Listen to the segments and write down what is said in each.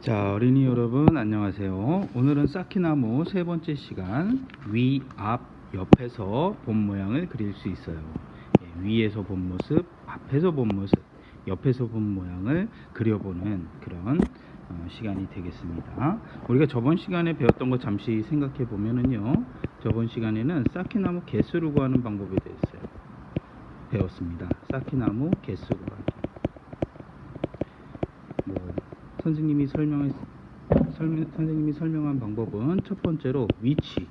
자, 어린이 여러분 안녕하세요. 오늘은 쌓기나무 세 번째 시간 위, 앞, 옆에서 본 모양을 그릴 수 있어요. 예, 위에서 본 모습, 앞에서 본 모습, 옆에서 본 모양을 그려보는 그런 어, 시간이 되겠습니다. 우리가 저번 시간에 배웠던 거 잠시 생각해 보면은요. 저번 시간에는 쌓기나무 개수를 구하는 방법에 대해서 배웠습니다. 쌓기나무 개수 구하기. 뭐 선생님이 설명, 선생님이 설명한 방법은 첫 번째로 위치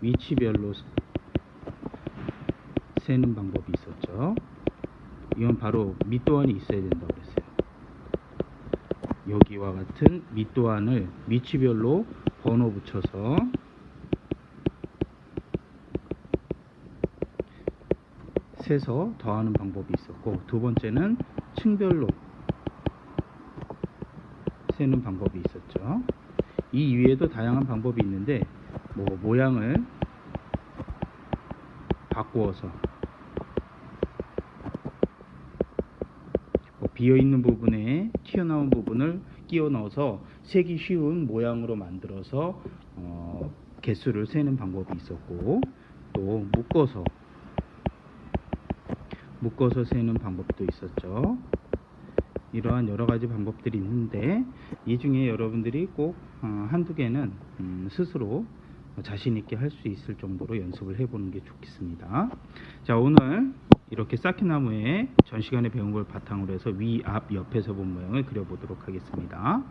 위치별로 스- 세는 방법이 있었죠. 이건 바로 밑도안이 있어야 된다고 그랬어요. 여기와 같은 밑도안을 위치별로 번호 붙여서 세서 더하는 방법이 있었고 두 번째는 층별로 세는 방법이 있었죠. 이 이외에도 다양한 방법이 있는데 뭐 모양을 바꾸어서 뭐 비어 있는 부분에 튀어나온 부분을 끼워 넣어서 세기 쉬운 모양으로 만들어서 어, 개수를 세는 방법이 있었고 또 묶어서 묶어서 세는 방법도 있었죠. 이러한 여러 가지 방법들이 있는데 이 중에 여러분들이 꼭 어, 한두 개는 음, 스스로 자신 있게 할 수 있을 정도로 연습을 해보는 게 좋겠습니다. 자 오늘 이렇게 쌓기나무에 전 시간에 배운 걸 바탕으로 해서 위, 앞, 옆에서 본 모양을 그려보도록 하겠습니다.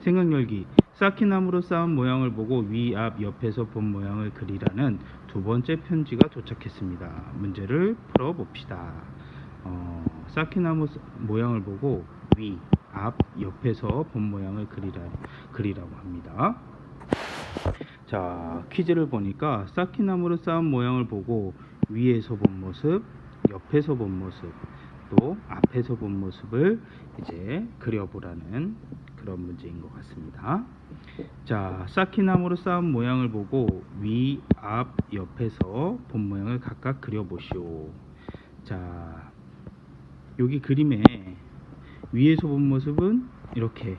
생각 열기 쌓기나무로 쌓은 모양을 보고 위, 앞, 옆에서 본 모양을 그리라는 두 번째 편지가 도착했습니다. 문제를 풀어봅시다. 어, 스- 모양을 보고 위, 앞, 옆에서 본 모양을 그리라, 그리라고 합니다. 자, 퀴즈를 보니까 쌓기나무로 쌓은 모양을 보고 위에서 본 모습, 옆에서 본 모습, 또 앞에서 본 모습을 이제 그려보라는 그런 문제인 것 같습니다. 자, 쌓기나무로 쌓은 모양을 보고 위, 앞, 옆에서 본 모양을 각각 그려보시오. 자, 여기 그림에 위에서 본 모습은 이렇게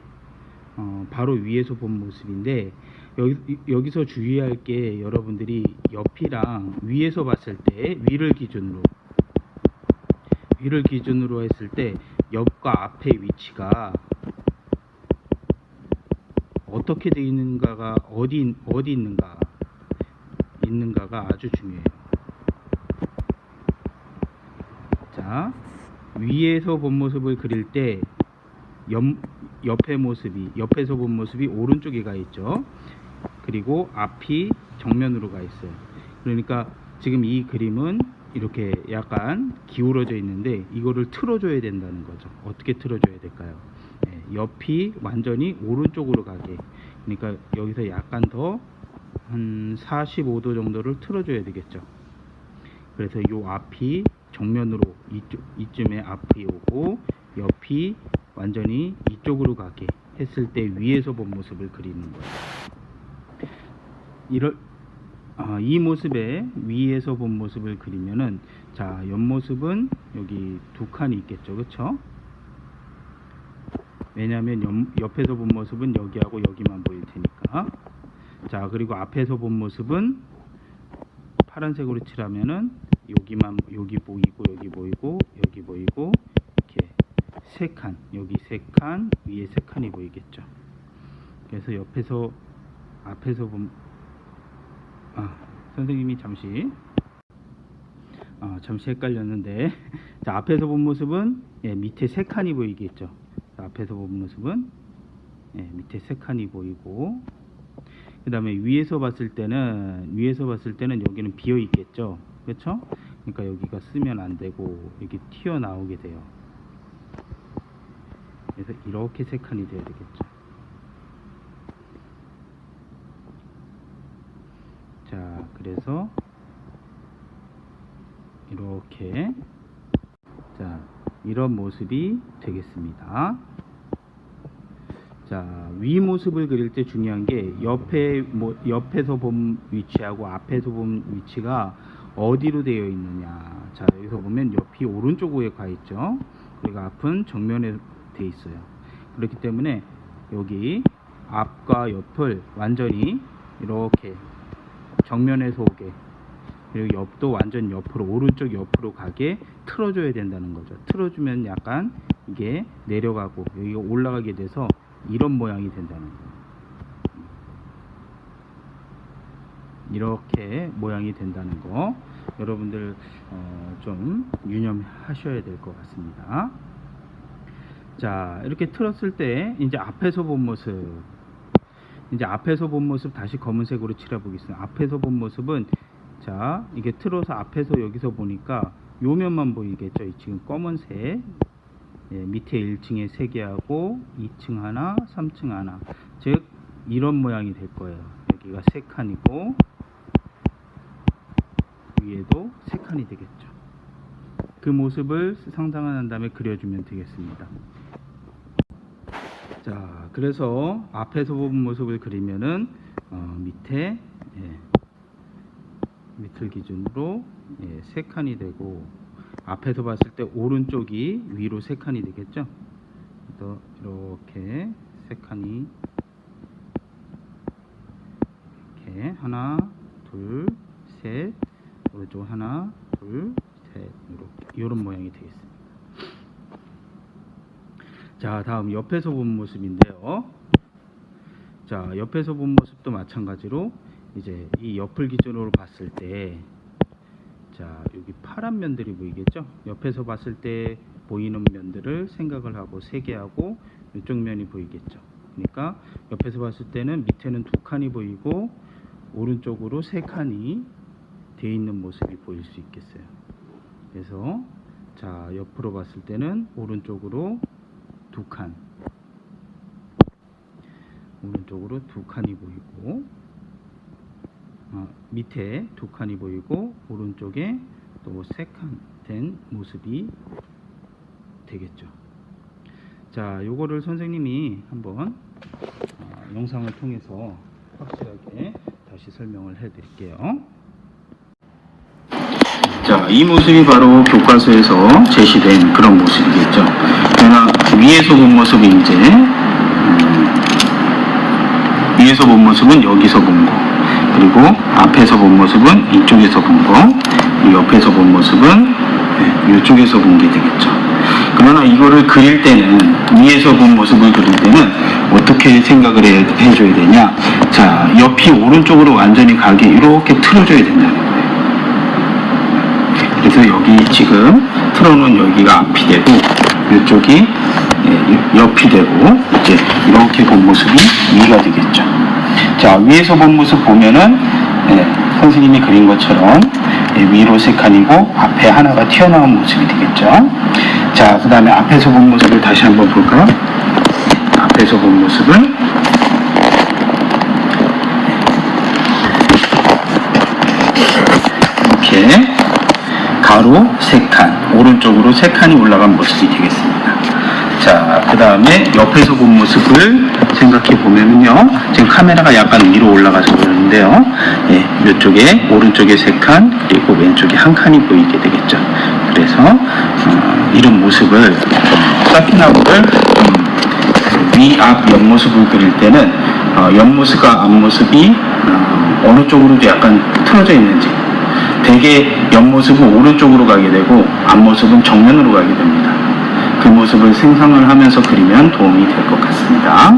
어, 바로 위에서 본 모습인데 여기, 여기서 주의할 게 여러분들이 옆이랑 위에서 봤을 때 위를 기준으로 위를 기준으로 했을 때 옆과 앞의 위치가 어떻게 되어 있는가가 어디 어디 있는가 있는가가 아주 중요해요. 자 위에서 본 모습을 그릴 때 옆, 옆의 모습이 옆에서 본 모습이 오른쪽에 가 있죠. 그리고 앞이 정면으로 가 있어요. 그러니까 지금 이 그림은 이렇게 약간 기울어져 있는데 이거를 틀어줘야 된다는 거죠. 어떻게 틀어줘야 될까요? 네, 옆이 완전히 오른쪽으로 가게. 그러니까 여기서 약간 더 한 45도 정도를 틀어줘야 되겠죠. 그래서 요 앞이 정면으로 이쪽, 이쯤에 앞이 오고 옆이 완전히 이쪽으로 가게 했을 때 위에서 본 모습을 그리는 거예요. 이럴 아, 이 모습에 위에서 본 모습을 그리면은 자 옆모습은 여기 두 칸이 있겠죠, 그렇죠? 왜냐하면 옆, 옆에서 본 모습은 여기하고 여기만 보일 테니까. 자 그리고 앞에서 본 모습은 파란색으로 칠하면은 여기만 여기 보이고 여기 보이고 여기 보이고 이렇게 세 칸 여기 세 칸 위에 세 칸이 보이겠죠. 그래서 옆에서 앞에서 본 아, 선생님이 잠시 아, 잠시 헷갈렸는데 자 앞에서 본 모습은 예, 밑에 세 칸이 보이겠죠. 자, 앞에서 본 모습은 예, 밑에 세 칸이 보이고 그 다음에 위에서 봤을 때는 위에서 봤을 때는 여기는 비어 있겠죠 그렇죠 그러니까 여기가 쓰면 안 되고 여기 튀어나오게 돼요. 그래서 이렇게 세 칸이 돼야 되겠죠. 자 그래서 이렇게 자 이런 모습이 되겠습니다. 자, 위 모습을 그릴 때 중요한 게 옆에 뭐 옆에서 본 위치하고 앞에서 본 위치가 어디로 되어 있느냐. 자, 여기서 보면 옆이 오른쪽에 가 있죠. 그리고 앞은 정면에 돼 있어요. 그렇기 때문에 여기 앞과 옆을 완전히 이렇게 정면에서 오게 그리고 옆도 완전 옆으로 오른쪽 옆으로 가게 틀어줘야 된다는 거죠. 틀어주면 약간 이게 내려가고 여기가 올라가게 돼서 이런 모양이 된다는 거예요. 이렇게 모양이 된다는 거 여러분들 어, 좀 유념하셔야 될 것 같습니다. 자 이렇게 틀었을 때 이제 앞에서 본 모습 이제 앞에서 본 모습 다시 검은색으로 칠해 보겠습니다. 앞에서 본 모습은 자 이게 틀어서 앞에서 여기서 보니까 요면만 보이겠죠. 이 지금 검은색 예, 밑에 1층에 3개 하고 2층 하나, 3층 하나. 즉 이런 모양이 될 거예요. 여기가 3칸이고 위에도 3칸이 되겠죠. 그 모습을 상상한 다음에 그려주면 되겠습니다. 자, 그래서 앞에서 본 모습을 그리면은 어, 밑에 예, 밑을 기준으로 예, 세 칸이 되고 앞에서 봤을 때 오른쪽이 위로 세 칸이 되겠죠. 그래서 이렇게 세 칸이 이렇게 하나, 둘, 셋, 오른쪽 하나, 둘, 셋 이렇게 이런 모양이 되겠습니다. 자, 다음 옆에서 본 모습인데요. 자, 옆에서 본 모습도 마찬가지로 이제 이 옆을 기준으로 봤을 때 자, 여기 파란 면들이 보이겠죠? 옆에서 봤을 때 보이는 면들을 생각을 하고 세개 하고 이쪽 면이 보이겠죠. 그러니까 옆에서 봤을 때는 밑에는 두 칸이 보이고 오른쪽으로 세 칸이 돼 있는 모습이 보일 수 있겠어요. 그래서 자, 옆으로 봤을 때는 오른쪽으로 두 칸. 오른쪽으로 두 칸이 보이고 어, 밑에 두 칸이 보이고 오른쪽에 또 세 칸 된 모습이 되겠죠. 자, 요거를 선생님이 한번 어, 영상을 통해서 확실하게 다시 설명을 해 드릴게요. 자, 이 모습이 바로 교과서에서 제시된 그런 모습이겠죠. 그러나 위에서 본 모습이 이제 음, 위에서 본 모습은 여기서 본 거, 그리고 앞에서 본 모습은 이쪽에서 본 거, 이 옆에서 본 모습은 네, 이쪽에서 본 게 되겠죠. 그러나 이거를 그릴 때는 위에서 본 모습을 그릴 때는 어떻게 생각을 해, 해줘야 되냐? 자, 옆이 오른쪽으로 완전히 가게 이렇게 틀어줘야 된다는. 그래서 여기 지금 틀어놓은 여기가 앞이 되고 이쪽이 예, 옆이 되고 이제 이렇게 본 모습이 위가 되겠죠. 자 위에서 본 모습 보면은 예, 선생님이 그린 것처럼 예, 위로 세 칸이고 앞에 하나가 튀어나온 모습이 되겠죠. 자 그 다음에 앞에서 본 모습을 다시 한번 볼까? 앞에서 본 모습은 이렇게 가로 세 칸, 오른쪽으로 세 칸이 올라간 모습이 되겠습니다. 자, 그 다음에 옆에서 본 모습을 생각해 보면요. 지금 카메라가 약간 위로 올라가서 그러는데요. 예, 이쪽에 오른쪽에 세 칸, 그리고 왼쪽에 한 칸이 보이게 되겠죠. 그래서 어, 이런 모습을 사피나무를 음, 위, 앞, 옆모습을 그릴 때는 어, 옆모습과 앞모습이 어, 어느 쪽으로도 약간 틀어져 있는지 대개 옆모습은 오른쪽으로 가게 되고 앞모습은 정면으로 가게 됩니다. 그 모습을 생성을 하면서 그리면 도움이 될 것 같습니다.